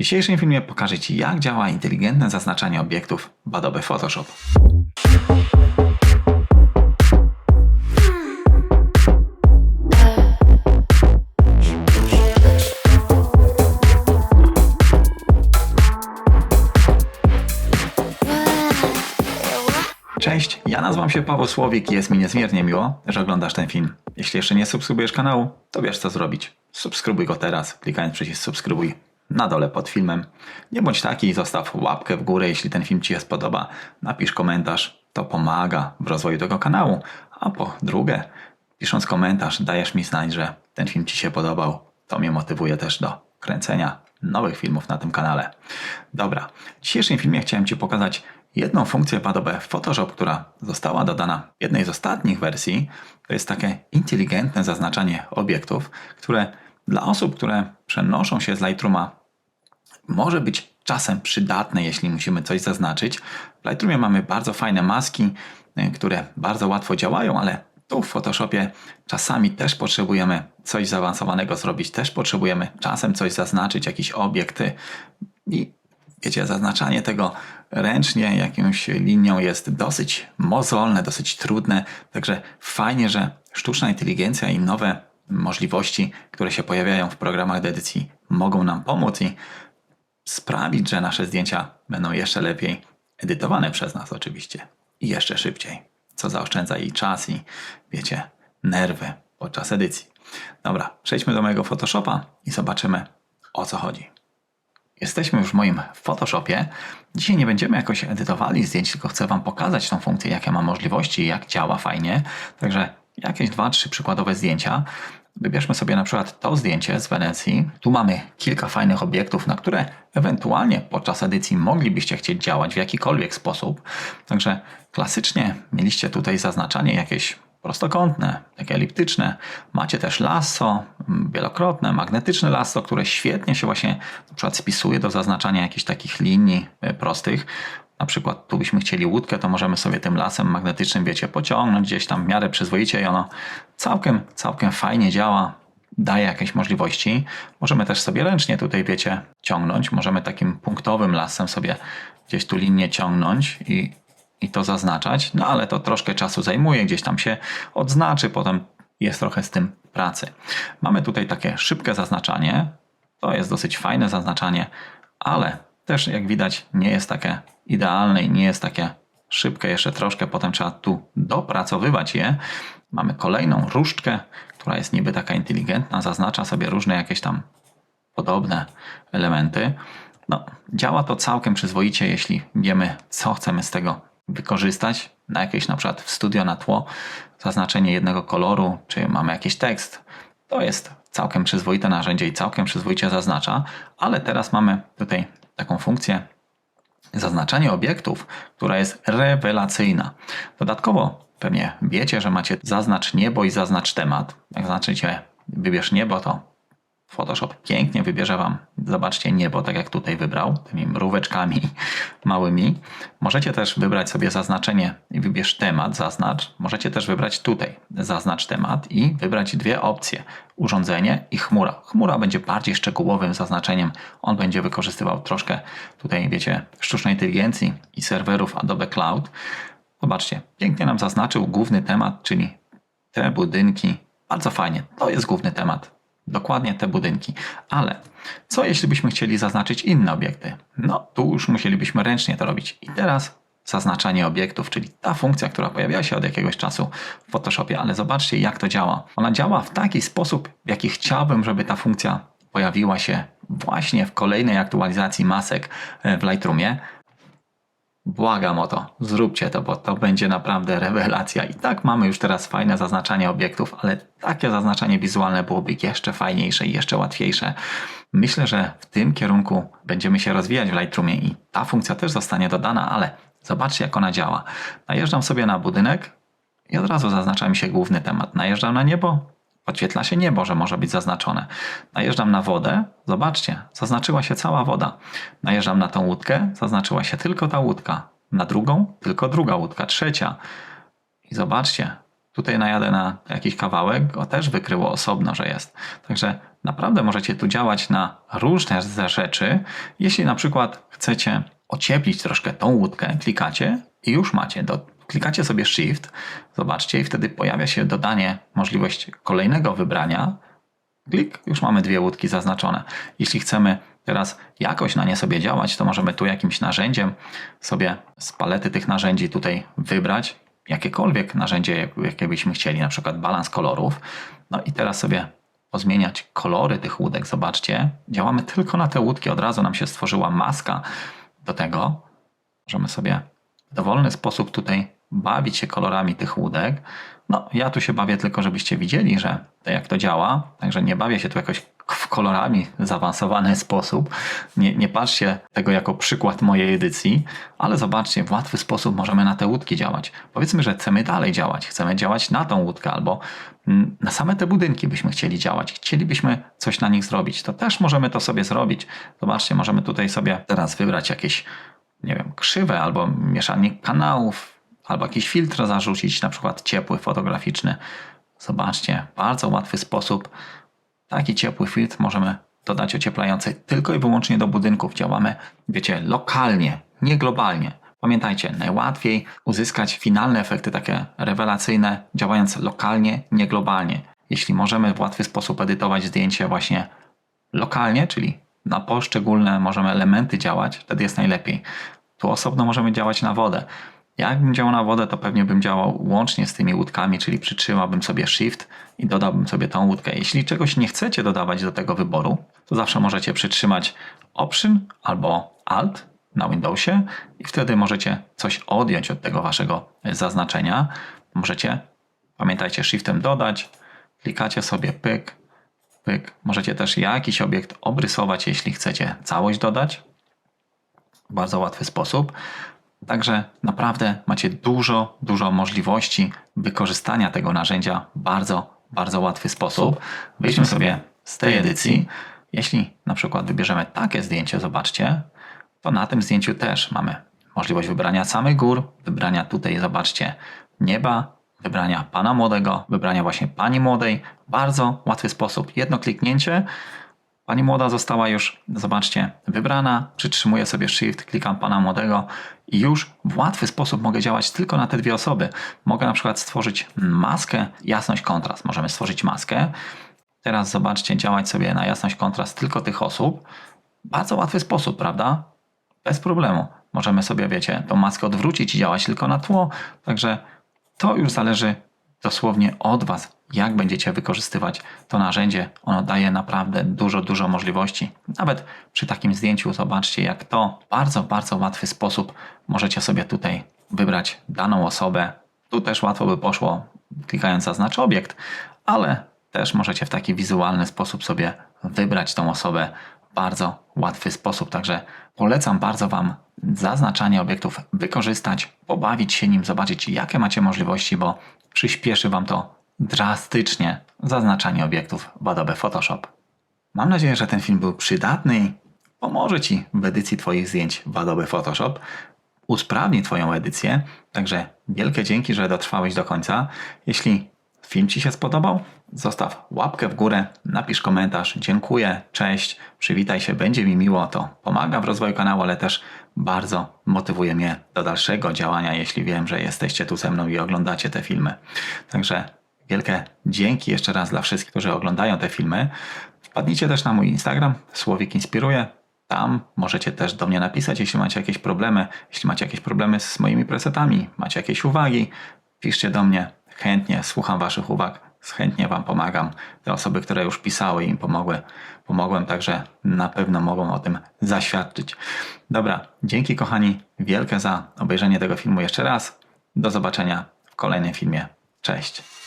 W dzisiejszym filmie pokażę Ci, jak działa inteligentne zaznaczanie obiektów w Adobe Photoshop. Cześć, ja nazywam się Paweł Słowik i jest mi niezmiernie miło, że oglądasz ten film. Jeśli jeszcze nie subskrybujesz kanału, to wiesz co zrobić. Subskrybuj go teraz, klikając przycisk subskrybuj na dole pod filmem. Nie bądź taki, zostaw łapkę w górę, jeśli ten film Ci się spodoba. Napisz komentarz, to pomaga w rozwoju tego kanału. A po drugie, pisząc komentarz, dajesz mi znać, że ten film Ci się podobał. To mnie motywuje też do kręcenia nowych filmów na tym kanale. Dobra, w dzisiejszym filmie chciałem Ci pokazać jedną funkcję w Adobe Photoshop, która została dodana w jednej z ostatnich wersji. To jest takie inteligentne zaznaczanie obiektów, które dla osób, które przenoszą się z Lightrooma może być czasem przydatne, jeśli musimy coś zaznaczyć. W Lightroomie mamy bardzo fajne maski, y, które bardzo łatwo działają, ale tu w Photoshopie czasami też potrzebujemy coś zaawansowanego zrobić, też potrzebujemy czasem coś zaznaczyć, jakiś obiekt i wiecie, zaznaczanie tego ręcznie jakąś linią jest dosyć mozolne, dosyć trudne, także fajnie, że sztuczna inteligencja i nowe możliwości, które się pojawiają w programach do edycji mogą nam pomóc i sprawić, że nasze zdjęcia będą jeszcze lepiej edytowane przez nas oczywiście i jeszcze szybciej, co zaoszczędza jej czas i wiecie, nerwy podczas edycji. Dobra, przejdźmy do mojego Photoshopa i zobaczymy o co chodzi. Jesteśmy już w moim Photoshopie. Dzisiaj nie będziemy jakoś edytowali zdjęć, tylko chcę Wam pokazać tą funkcję, jakie ma możliwości, jak działa fajnie. Także jakieś dwa, trzy przykładowe zdjęcia. Wybierzmy sobie na przykład to zdjęcie z Wenecji. Tu mamy kilka fajnych obiektów, na które ewentualnie podczas edycji moglibyście chcieć działać w jakikolwiek sposób. Także klasycznie mieliście tutaj zaznaczanie jakieś prostokątne, takie eliptyczne. Macie też lasso wielokrotne, magnetyczne lasso, które świetnie się właśnie na przykład spisuje do zaznaczania jakichś takich linii e, prostych. Na przykład tu byśmy chcieli łódkę, to możemy sobie tym lasem magnetycznym, wiecie, pociągnąć gdzieś tam w miarę przyzwoicie i ono całkiem, całkiem fajnie działa, daje jakieś możliwości. Możemy też sobie ręcznie tutaj, wiecie, ciągnąć. Możemy takim punktowym lasem sobie gdzieś tu linię ciągnąć i, i to zaznaczać, no ale to troszkę czasu zajmuje, gdzieś tam się odznaczy, potem jest trochę z tym pracy. Mamy tutaj takie szybkie zaznaczanie. To jest dosyć fajne zaznaczanie, ale też jak widać nie jest takie idealne i nie jest takie szybkie, jeszcze troszkę potem trzeba tu dopracowywać je. Mamy kolejną różdżkę, która jest niby taka inteligentna, zaznacza sobie różne jakieś tam podobne elementy. No, działa to całkiem przyzwoicie, jeśli wiemy, co chcemy z tego wykorzystać. Na jakieś na przykład w studio na tło zaznaczenie jednego koloru, czy mamy jakiś tekst. To jest całkiem przyzwoite narzędzie i całkiem przyzwoicie zaznacza, ale teraz mamy tutaj taką funkcję zaznaczanie obiektów, która jest rewelacyjna. Dodatkowo pewnie wiecie, że macie zaznacz niebo i zaznacz temat. Jak znaczycie wybierz niebo, to Photoshop pięknie wybierze Wam, zobaczcie niebo, tak jak tutaj wybrał, tymi mróweczkami małymi. Możecie też wybrać sobie zaznaczenie i wybierz temat, zaznacz. Możecie też wybrać tutaj, zaznacz temat i wybrać dwie opcje, urządzenie i chmura. Chmura będzie bardziej szczegółowym zaznaczeniem, on będzie wykorzystywał troszkę tutaj, wiecie, sztucznej inteligencji i serwerów Adobe Cloud. Zobaczcie, pięknie nam zaznaczył główny temat, czyli te budynki. Bardzo fajnie, to jest główny temat dokładnie te budynki. Ale co jeśli byśmy chcieli zaznaczyć inne obiekty? No tu już musielibyśmy ręcznie to robić. I teraz zaznaczanie obiektów, czyli ta funkcja, która pojawia się od jakiegoś czasu w Photoshopie, ale zobaczcie jak to działa. Ona działa w taki sposób, w jaki chciałbym, żeby ta funkcja pojawiła się właśnie w kolejnej aktualizacji masek e, w Lightroomie. Błagam o to, zróbcie to, bo to będzie naprawdę rewelacja. I tak mamy już teraz fajne zaznaczanie obiektów, ale takie zaznaczanie wizualne byłoby jeszcze fajniejsze i jeszcze łatwiejsze. Myślę, że w tym kierunku będziemy się rozwijać w Lightroomie i ta funkcja też zostanie dodana, ale zobaczcie jak ona działa. Najeżdżam sobie na budynek i od razu zaznacza mi się główny temat. Najeżdżam na niebo, Podświetla się niebo, że może być zaznaczone. Najeżdżam na wodę, zobaczcie, zaznaczyła się cała woda. Najeżdżam na tą łódkę, zaznaczyła się tylko ta łódka. Na drugą, tylko druga łódka, trzecia. I zobaczcie, tutaj najadę na jakiś kawałek, go też wykryło osobno, że jest. Także naprawdę możecie tu działać na różne rzeczy. Jeśli na przykład chcecie ocieplić troszkę tą łódkę, klikacie i już macie. Do, klikacie sobie Shift, zobaczcie, i wtedy pojawia się dodanie, możliwość kolejnego wybrania. Klik, już mamy dwie łódki zaznaczone. Jeśli chcemy teraz jakoś na nie sobie działać, to możemy tu jakimś narzędziem sobie z palety tych narzędzi tutaj wybrać jakiekolwiek narzędzie, jakie byśmy chcieli, na przykład balans kolorów. No i teraz sobie pozmieniać kolory tych łódek. Zobaczcie, działamy tylko na te łódki. Od razu nam się stworzyła maska do tego. Możemy sobie w dowolny sposób tutaj bawić się kolorami tych łódek. No, ja tu się bawię tylko, żebyście widzieli, że jak to działa. Także nie bawię się tu jakoś w kolorami w zaawansowany sposób. Nie, nie patrzcie tego jako przykład mojej edycji, ale zobaczcie, w łatwy sposób możemy na te łódki działać. Powiedzmy, że chcemy dalej działać, chcemy działać na tą łódkę albo na same te budynki byśmy chcieli działać, chcielibyśmy coś na nich zrobić, to też możemy to sobie zrobić. Zobaczcie, możemy tutaj sobie teraz wybrać jakieś, nie wiem, krzywe albo mieszanie kanałów, albo jakiś filtr zarzucić, na przykład ciepły, fotograficzny. Zobaczcie, bardzo łatwy sposób Taki ciepły filtr możemy dodać ocieplający tylko i wyłącznie do budynków. Działamy, wiecie, lokalnie, nie globalnie. Pamiętajcie, najłatwiej uzyskać finalne efekty takie rewelacyjne, działając lokalnie, nie globalnie. Jeśli możemy w łatwy sposób edytować zdjęcie właśnie lokalnie, czyli na poszczególne możemy elementy działać, wtedy jest najlepiej. Tu osobno możemy działać na wodę. Jakbym działał na wodę, to pewnie bym działał łącznie z tymi łódkami, czyli przytrzymałbym sobie Shift i dodałbym sobie tą łódkę. Jeśli czegoś nie chcecie dodawać do tego wyboru, to zawsze możecie przytrzymać Option albo Alt na Windowsie i wtedy możecie coś odjąć od tego waszego zaznaczenia. Możecie, pamiętajcie, Shiftem dodać, klikacie sobie pyk, pyk. Możecie też jakiś obiekt obrysować, jeśli chcecie całość dodać. Bardzo łatwy sposób. Także naprawdę macie dużo, dużo możliwości wykorzystania tego narzędzia w bardzo, bardzo łatwy sposób. Wyjdźmy sobie z tej edycji. Jeśli na przykład wybierzemy takie zdjęcie, zobaczcie, to na tym zdjęciu też mamy możliwość wybrania samych gór, wybrania tutaj, zobaczcie, nieba, wybrania pana młodego, wybrania właśnie pani młodej. Bardzo łatwy sposób. Jedno kliknięcie Pani młoda została już, zobaczcie, wybrana. Przytrzymuję sobie Shift, klikam pana młodego i już w łatwy sposób mogę działać tylko na te dwie osoby. Mogę na przykład stworzyć maskę, jasność, kontrast. Możemy stworzyć maskę. Teraz zobaczcie, działać sobie na jasność, kontrast tylko tych osób. Bardzo łatwy sposób, prawda? Bez problemu. Możemy sobie, wiecie, tą maskę odwrócić i działać tylko na tło. Także to już zależy dosłownie od Was, jak będziecie wykorzystywać to narzędzie. Ono daje naprawdę dużo, dużo możliwości. Nawet przy takim zdjęciu zobaczcie, jak to w bardzo, bardzo łatwy sposób możecie sobie tutaj wybrać daną osobę. Tu też łatwo by poszło klikając zaznacz obiekt, ale też możecie w taki wizualny sposób sobie wybrać tą osobę bardzo łatwy sposób. Także polecam bardzo Wam zaznaczanie obiektów wykorzystać, pobawić się nim, zobaczyć jakie macie możliwości, bo przyspieszy Wam to drastycznie zaznaczanie obiektów w Adobe Photoshop. Mam nadzieję, że ten film był przydatny i pomoże Ci w edycji Twoich zdjęć w Adobe Photoshop, usprawni Twoją edycję. Także wielkie dzięki, że dotrwałeś do końca. Jeśli film Ci się spodobał, zostaw łapkę w górę, napisz komentarz. Dziękuję, cześć, przywitaj się, będzie mi miło. To pomaga w rozwoju kanału, ale też bardzo motywuje mnie do dalszego działania, jeśli wiem, że jesteście tu ze mną i oglądacie te filmy. Także wielkie dzięki jeszcze raz dla wszystkich, którzy oglądają te filmy. Wpadnijcie też na mój Instagram, Słowik Inspiruje. Tam możecie też do mnie napisać, jeśli macie jakieś problemy, jeśli macie jakieś problemy z moimi presetami, macie jakieś uwagi, piszcie do mnie. Chętnie słucham Waszych uwag, chętnie Wam pomagam. Te osoby, które już pisały i im pomogły, pomogłem, także na pewno mogą o tym zaświadczyć. Dobra, dzięki kochani wielkie za obejrzenie tego filmu jeszcze raz. Do zobaczenia w kolejnym filmie. Cześć.